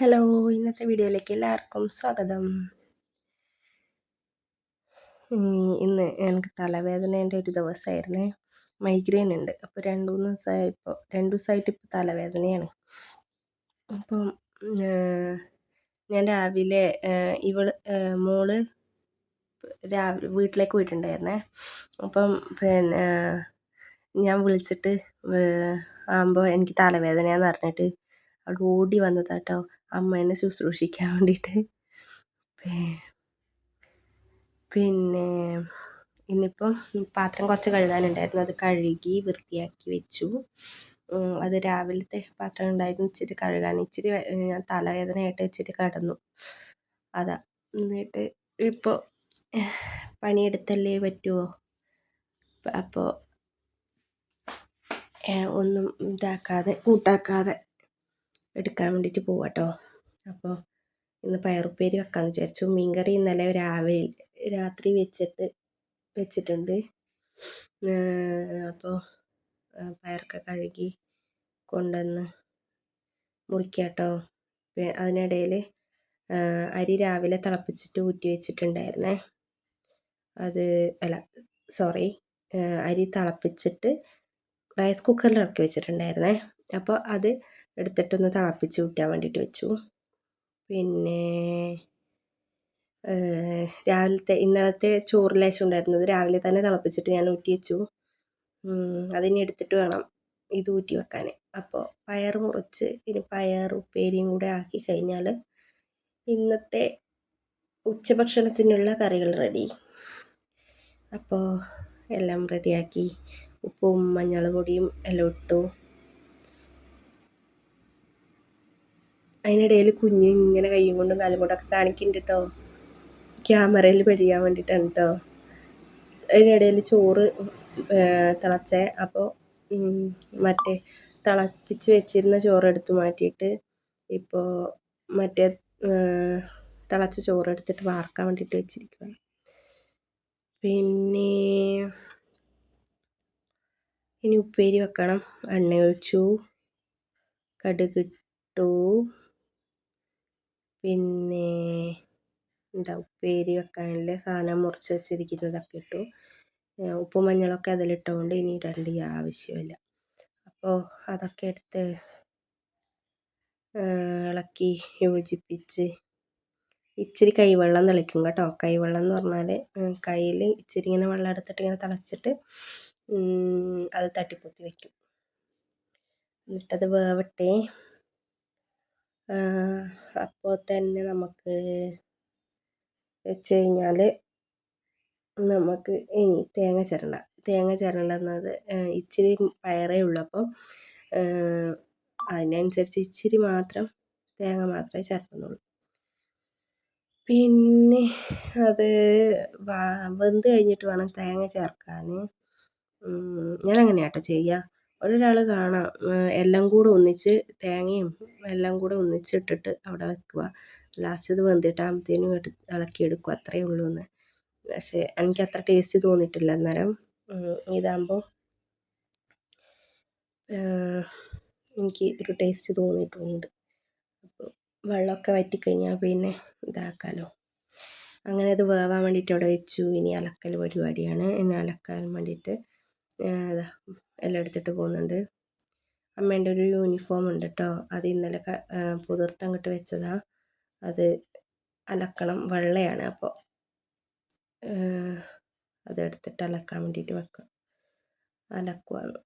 Hello ഇന്നത്തെ വീഡിയോയിലേക്ക് എല്ലാവർക്കും സ്വാഗതം. ഇന്ന് എനിക്ക് തലവേദനേന്റെ ഒരു ദിവസമായിരുന്നേ. മൈഗ്രെയിൻ ഉണ്ട്. അപ്പോൾ രണ്ട് മൂന്ന് ദിവസമായി ഇപ്പോൾ രണ്ട് ദിവസമായിട്ട് ഇപ്പോൾ തലവേദനയാണ്. അപ്പം ഞാൻ രാവിലെ ഇവൾ മോൾ രാവിലെ വീട്ടിലേക്ക് പോയിട്ടുണ്ടായിരുന്നേ. അപ്പം പിന്നെ ഞാൻ വിളിച്ചിട്ട് ആകുമ്പോൾ എനിക്ക് തലവേദനയാന്ന് പറഞ്ഞിട്ട് അവിടെ ഓടി വന്നതാട്ടോ. അമ്മേനെ ശുശ്രൂഷിക്കാൻ വേണ്ടിയിട്ട്. പിന്നെ ഇന്നിപ്പം പാത്രം കുറച്ച് കഴുകാനുണ്ടായിരുന്നു. അത് കഴുകി വൃത്തിയാക്കി വെച്ചു. അത് രാവിലത്തെ പാത്രം ഉണ്ടായിരുന്നു. ഇച്ചിരി കഴുകാൻ ഇച്ചിരി ഞാൻ തലവേദനയായിട്ട് ഇച്ചിരി കിടന്നു. അതാ. എന്നിട്ട് ഇപ്പോൾ പണിയെടുത്തല്ലേ പറ്റുമോ അപ്പോൾ ഒന്നും ഇതാക്കാതെ കൂട്ടാക്കാതെ എടുക്കാൻ വേണ്ടിയിട്ട് പോവാം കേട്ടോ അപ്പോൾ ഇന്ന് പയറുപ്പേരി വെക്കാമെന്ന് വിചാരിച്ചു. മീൻകറി ഇന്നലെ രാവിലെ രാത്രി വെച്ചിട്ട് വെച്ചിട്ടുണ്ട്. അപ്പോൾ പയറൊക്കെ കഴുകി കൊണ്ടുവന്ന് മുറിക്കാട്ടോ. അതിനിടയിൽ അരി രാവിലെ തിളപ്പിച്ചിട്ട് ഊറ്റി വെച്ചിട്ടുണ്ടായിരുന്നേ. അത് അല്ല സോറി അരി തിളപ്പിച്ചിട്ട് റൈസ് കുക്കറിൽ ഇറക്കി വെച്ചിട്ടുണ്ടായിരുന്നേ. അപ്പോൾ അത് എടുത്തിട്ടൊന്ന് തിളപ്പിച്ച് കൂട്ടാൻ വേണ്ടിയിട്ട് വെച്ചു. പിന്നെ രാവിലത്തെ ഇന്നലത്തെ ചോറ് ലേശം ഉണ്ടായിരുന്നത് രാവിലെ തന്നെ തിളപ്പിച്ചിട്ട് ഞാൻ ഊറ്റി വെച്ചു. അതിനി എടുത്തിട്ട് വേണം ഇത് ഊറ്റി വെക്കാൻ അപ്പോൾ പയർ മുറിച്ച് ഇനി പയർ ഉപ്പേരിയും കൂടെ ആക്കി കഴിഞ്ഞാൽ ഇന്നത്തെ ഉച്ചഭക്ഷണത്തിനുള്ള കറികൾ റെഡി. അപ്പോൾ എല്ലാം റെഡിയാക്കി ഉപ്പും മഞ്ഞൾ പൊടിയും എല്ലാം ഇട്ടു. അതിനിടയിൽ കുഞ്ഞ് ഇങ്ങനെ കൈയും കൊണ്ടും കാലും കൊണ്ടൊക്കെ കാണിക്കുന്നുണ്ട് കേട്ടോ ക്യാമറയിൽ പെടിയാൻ വേണ്ടിയിട്ടാണ് കേട്ടോ അതിനിടയിൽ ചോറ് തിളച്ചേ അപ്പോൾ മറ്റേ തിളപ്പിച്ച് വെച്ചിരുന്ന ചോറ് എടുത്ത് മാറ്റിയിട്ട് ഇപ്പോൾ മറ്റേ തിളച്ച ചോറ് എടുത്തിട്ട് വാർക്കാൻ വേണ്ടിയിട്ട് വെച്ചിരിക്കുകയാണ് പിന്നെ ഇനി ഉപ്പേരി വെക്കണം. എണ്ണ ഒഴിച്ചു. കടുകിട്ടു പിന്നെ എന്താ ഉപ്പേരി വെക്കാനുള്ള സാധനം മുറിച്ച് വെച്ചിരിക്കുന്നതൊക്കെ ഇട്ടു. ഉപ്പും മഞ്ഞളൊക്കെ അതിലിട്ടുകൊണ്ട് ഇനി ഇടേണ്ട ആവശ്യമില്ല. അപ്പോൾ അതൊക്കെ എടുത്ത് ഇളക്കി യോജിപ്പിച്ച് ഇച്ചിരി കൈവെള്ളം തെളിക്കും കേട്ടോ. കൈവെള്ളം എന്ന് പറഞ്ഞാൽ കയ്യിൽ ഇച്ചിരി ഇങ്ങനെ വെള്ളം എടുത്തിട്ട് ഇങ്ങനെ തിളച്ചിട്ട് അത് തട്ടിപ്പൊത്തി വെക്കും. എന്നിട്ടത് വേവട്ടെ. അപ്പോൾ തന്നെ നമുക്ക് വെച്ച് കഴിഞ്ഞാൽ നമുക്ക് ഇനി തേങ്ങ ചിരണ്ട. തേങ്ങ ചിരണ്ടുന്നത് ഇച്ചിരി പയറേ ഉള്ളൂ. അപ്പം അതിനനുസരിച്ച് ഇച്ചിരി മാത്രം തേങ്ങ മാത്രമേ ചേർക്കുന്നുള്ളൂ പിന്നെ അത് വെന്ത് കഴിഞ്ഞിട്ട് വേണം തേങ്ങ ചേർക്കാൻ ഞാൻ അങ്ങനെയാട്ടോ ചെയ്യുക ഒരാൾ കാണാം. എല്ലാം കൂടെ ഒന്നിച്ച് തേങ്ങയും എല്ലാം കൂടെ ഒന്നിച്ചിട്ടിട്ട് അവിടെ വെക്കുക. ലാസ്റ്റ് ഇത് വെന്തിട്ടാകുമ്പത്തേനും ഇളക്കി ഇളക്കിയെടുക്കുക. അത്രയേ ഉള്ളൂ എന്ന്. പക്ഷേ എനിക്ക് അത്ര ടേസ്റ്റ് തോന്നിയിട്ടില്ല അന്നേരം. ഇതാകുമ്പോൾ എനിക്ക് ഒരു ടേസ്റ്റ് തോന്നിയിട്ടുണ്ട്. അപ്പോൾ വെള്ളമൊക്കെ വറ്റിക്കഴിഞ്ഞാൽ പിന്നെ ഇതാക്കാമല്ലോ അങ്ങനെ അത് വേവാൻ വേണ്ടിയിട്ട് അവിടെ വെച്ചു. ഇനി അലക്കൽ പരിപാടിയാണ്. ഇനി അലക്കാൻ വേണ്ടിയിട്ട് എല്ലാം എടുത്തിട്ട് പോകുന്നുണ്ട്. അമ്മേന്റെ ഒരു യൂണിഫോം ഉണ്ട് കേട്ടോ അത് ഇന്നലെ പുതിർത്ത് അങ്ങോട്ട് വെച്ചതാണ് അത് അലക്കണം. വെള്ളയാണ് അപ്പോൾ അതെടുത്തിട്ട് അലക്കാൻ വേണ്ടിയിട്ട് വെക്കാം. അലക്കുവാണ്.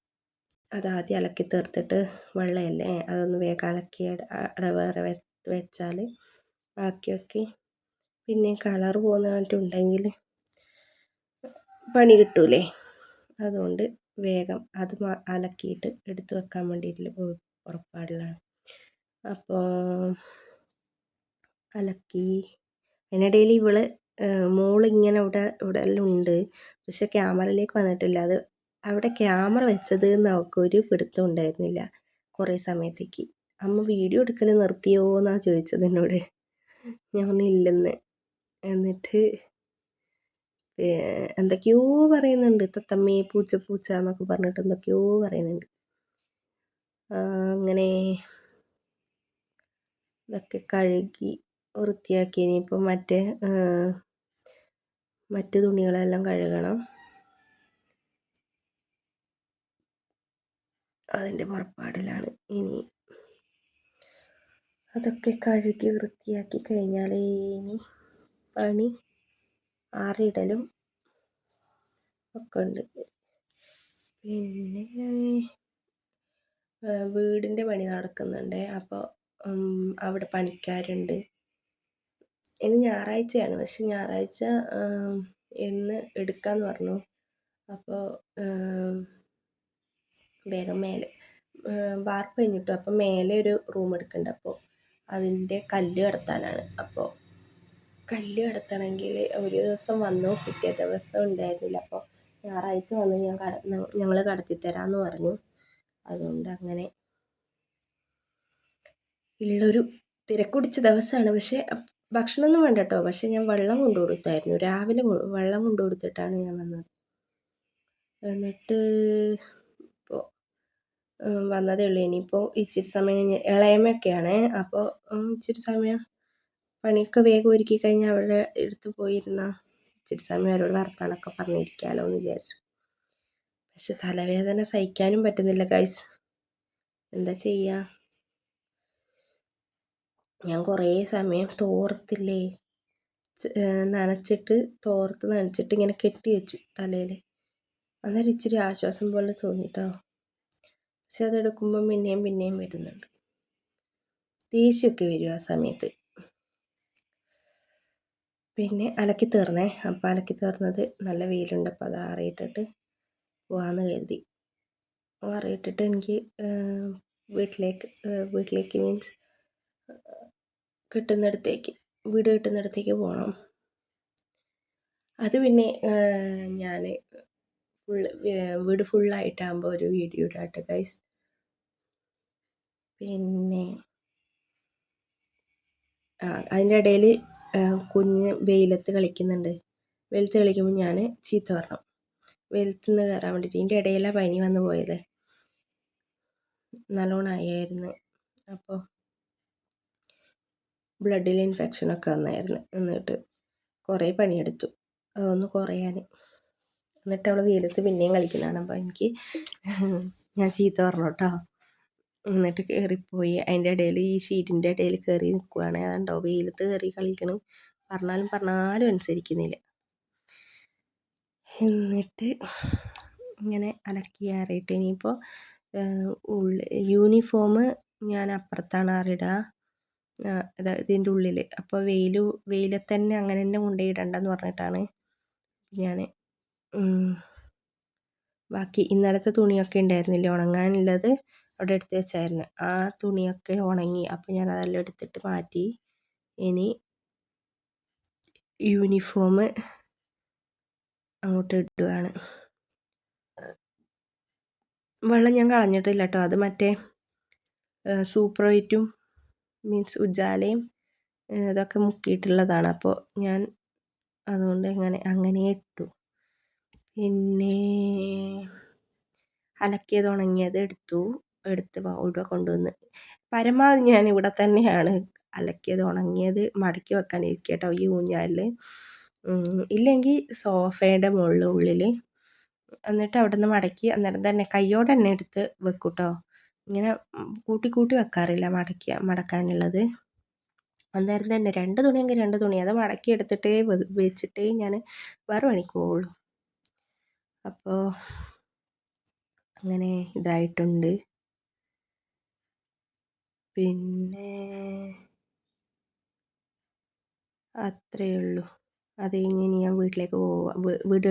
അത് ആദ്യം അലക്കി തീർത്തിട്ട് വെള്ളയല്ലേ? അതൊന്ന് വേഗം അലക്കി അട വേറെ വെച്ചാൽ ബാക്കിയൊക്കെ പിന്നെ കളർ പോകുന്നതായിട്ടുണ്ടെങ്കിൽ പണി കിട്ടൂലേ? അതുകൊണ്ട് വേഗം അത് അലക്കിയിട്ട് എടുത്തു വെക്കാൻ വേണ്ടിയിട്ടുള്ള പുറപ്പാടിലാണ് അപ്പോൾ അലക്കി അതിനിടയിൽ ഇവൾ മോളിങ്ങനെ ഇവിടെ ഇവിടെ എല്ലാം ഉണ്ട്. പക്ഷെ ക്യാമറയിലേക്ക് വന്നിട്ടില്ല. അത് അവിടെ ക്യാമറ വെച്ചത് എന്ന് അവൾക്ക് ഒരു പിടുത്തം ഉണ്ടായിരുന്നില്ല കുറേ സമയത്തേക്ക്. അമ്മ വീഡിയോ എടുക്കൽ നിർത്തിയോ എന്നാണ് ചോദിച്ചത് എന്നോട്. ഞാൻ പറഞ്ഞു ഇല്ലെന്ന്. എന്നിട്ട് എന്തൊക്കെയോ പറയുന്നുണ്ട്. തത്തമ്മേ പൂച്ച പൂച്ച എന്നൊക്കെ പറഞ്ഞിട്ട് എന്തൊക്കെയോ പറയുന്നുണ്ട്. അങ്ങനെ ഇതൊക്കെ കഴുകി വൃത്തിയാക്കി. ഇനിയിപ്പോൾ മറ്റേ മറ്റ് തുണികളെല്ലാം കഴുകണം. അതിന്റെ പുറപ്പാടിലാണ് ഇനി അതൊക്കെ കഴുകി വൃത്തിയാക്കി കഴിഞ്ഞാലേ ഇനി പണി ആറിടലും ഒക്കെ ഉണ്ട് പിന്നെ വീടിന്റെ പണി നടക്കുന്നുണ്ട്. അപ്പോൾ അവിടെ പണിക്കാരുണ്ട്. ഇന്ന് ഞായറാഴ്ചയാണ്. പക്ഷെ ഞായറാഴ്ച എന്ന് എടുക്കാന്ന് പറഞ്ഞു. അപ്പോൾ വേഗം മേലെ വാർപ്പ് കഴിഞ്ഞിട്ടു. അപ്പോൾ മേലെ ഒരു റൂം എടുക്കുന്നുണ്ട്. അപ്പോൾ അതിന്റെ കല്ല് കടത്താനാണ്. അപ്പോൾ കല്ല് കടത്തണമെങ്കിൽ ഒരു ദിവസം വന്നു? പിറ്റേ ദിവസം ഉണ്ടായിരുന്നില്ല. അപ്പോൾ ഞായറാഴ്ച വന്ന് ഞാൻ കട ഞങ്ങൾ കടത്തിത്തരാമെന്ന് പറഞ്ഞു. അതുകൊണ്ട് അങ്ങനെ ഉള്ളൊരു തിരക്കുടിച്ച ദിവസമാണ് പക്ഷേ ഭക്ഷണമൊന്നും വേണ്ട കേട്ടോ പക്ഷേ ഞാൻ വെള്ളം കൊണ്ടു കൊടുത്തായിരുന്നു രാവിലെ വെള്ളം കൊണ്ടു കൊടുത്തിട്ടാണ് ഞാൻ വന്നത്. എന്നിട്ട് ഇപ്പോൾ വന്നതേ ഉള്ളൂ. ഇനിയിപ്പോൾ ഇച്ചിരി സമയം ഇളയമൊക്കെയാണ്. അപ്പോൾ ഇച്ചിരി സമയം പണിയൊക്കെ വേഗം ഒരുക്കി കഴിഞ്ഞാൽ അവരുടെ അടുത്ത് പോയിരുന്ന ഇച്ചിരി സമയം അവരോട് വർത്താനൊക്കെ പറഞ്ഞിരിക്കാമല്ലോ എന്ന് വിചാരിച്ചു. പക്ഷെ തലവേദന സഹിക്കാനും പറ്റുന്നില്ല ഗൈസ് എന്താ ചെയ്യുക ഞാൻ കുറേ സമയം തോർത്തില്ലേ? നനച്ചിട്ട് തോർത്ത് നനച്ചിട്ട് ഇങ്ങനെ കെട്ടി വെച്ചു തലയിൽ അന്നേരം ഇച്ചിരി ആശ്വാസം പോലെ തോന്നിട്ടോ? പക്ഷെ അതെടുക്കുമ്പം പിന്നെയും പിന്നെയും വരുന്നുണ്ട്. ദേഷ്യമൊക്കെ വരും ആ സമയത്ത്. പിന്നെ അലക്കി തീർന്നേ. അപ്പം അലക്കി തീർന്നത് നല്ല വെയിലുണ്ട്. അപ്പോൾ അത് ആറിയിട്ടിട്ട് പോകാമെന്ന് കരുതി. ആറിയിട്ടിട്ട് എനിക്ക് വീട്ടിലേക്ക് വീട്ടിലേക്ക് മീൻസ് കിട്ടുന്നിടത്തേക്ക് വീട് കിട്ടുന്നിടത്തേക്ക് പോകണം അത് പിന്നെ ഞാൻ ഫുൾ വീട് ഫുള്ളായിട്ടാകുമ്പോൾ ഒരു വീഡിയോ ഇടാട്ടെ ഗൈസ് പിന്നെ ആ അതിന്റെ ഇടയിൽ കുഞ്ഞ് വെയിലത്ത് കളിക്കുന്നുണ്ട്. വെയിലത്ത് കളിക്കുമ്പോൾ ഞാൻ ചീത്ത പറഞ്ഞു. വെയിലത്ത് നിന്ന് കയറാൻ വേണ്ടിയിട്ട് ഇതിന്റെ ഇടയിലാണ് പനി വന്നു പോയത്. നല്ലോണം ആയായിരുന്നു. അപ്പോൾ ബ്ലഡിൽ ഇൻഫെക്ഷനൊക്കെ വന്നായിരുന്നു എന്നിട്ട് കുറേ പണിയെടുത്തു. അതൊന്ന് കുറയാൻ എന്നിട്ട് അവൾ വെയിലത്ത് പിന്നെയും കളിക്കുന്നതാണ്. അപ്പോൾ എനിക്ക് ഞാൻ ചീത്ത പറഞ്ഞു കേട്ടോ. എന്നിട്ട് കയറിപ്പോയി അതിന്റെ ഇടയിൽ ഈ ഷീറ്റിന്റെ ഇടയിൽ കയറി നിൽക്കുവാണ്. അതുണ്ടോ? വെയിലത്ത് കയറി കളിക്കണം. പറഞ്ഞാലും പറഞ്ഞാലും അനുസരിക്കുന്നില്ല. എന്നിട്ട് ഇങ്ങനെ അലക്കി ആറിയിട്ട് ഇനിയിപ്പോൾ ഉള്ളിൽ യൂണിഫോം ഞാൻ അപ്പുറത്താണ് ആറിടുക ഇതിന്റെ ഉള്ളിൽ. അപ്പോൾ വെയിൽ വെയിലത്ത് തന്നെ അങ്ങനെ തന്നെ കൊണ്ടുപോയി ഇടണ്ടെന്ന് പറഞ്ഞിട്ടാണ് ഞാൻ ബാക്കി ഇന്നലത്തെ തുണിയൊക്കെ ഉണ്ടായിരുന്നില്ല? ഉണങ്ങാനുള്ളത് അവിടെ എടുത്ത് വെച്ചായിരുന്നു. ആ തുണിയൊക്കെ ഉണങ്ങി. അപ്പോൾ ഞാൻ അതെല്ലാം എടുത്തിട്ട് മാറ്റി. ഇനി യൂണിഫോം അങ്ങോട്ട് ഇടുകയാണ് വെള്ളം ഞാൻ കളഞ്ഞിട്ടില്ല കേട്ടോ. അത് മറ്റേ സൂപ്പർ വൈറ്റും മീൻസ് ഉജാലയും ഇതൊക്കെ മുക്കിയിട്ടുള്ളതാണ്. അപ്പോൾ ഞാൻ അതുകൊണ്ട് എങ്ങനെ അങ്ങനെ ഇട്ടു. പിന്നെ അലക്കിയത് ഉണങ്ങിയത് എടുത്തു. എടുത്ത് ഇവിടെ കൊണ്ടുവന്ന്. പരമാവധി ഞാൻ ഇവിടെ തന്നെയാണ് അലക്കിയത് ഉണങ്ങിയത് മടക്കി വെക്കാൻ കേട്ടോ ഈ ഊഞ്ഞാലിൽ ഇല്ലെങ്കിൽ സോഫയുടെ മുകളിൽ ഉള്ളിൽ എന്നിട്ട് അവിടെ നിന്ന് മടക്കി അന്നേരം തന്നെ കയ്യോടെ തന്നെ എടുത്ത് വെക്കും കേട്ടോ ഇങ്ങനെ കൂട്ടി കൂട്ടി വെക്കാറില്ല മടക്കി മടക്കാനുള്ളത്. അന്നേരം തന്നെ രണ്ട് തുണിയെങ്കിൽ രണ്ട് തുണി അത് മടക്കി എടുത്തിട്ടേ വെച്ചിട്ടേ ഞാൻ വേറെ പണിക്ക് പോവുള്ളൂ. അപ്പോൾ അങ്ങനെ ഇതായിട്ടുണ്ട്. പിന്നെ അത്രയേ ഉള്ളൂ അത് കഴിഞ്ഞ് ഇനി ഞാൻ വീട്ടിലേക്ക് പോവാം. വീട്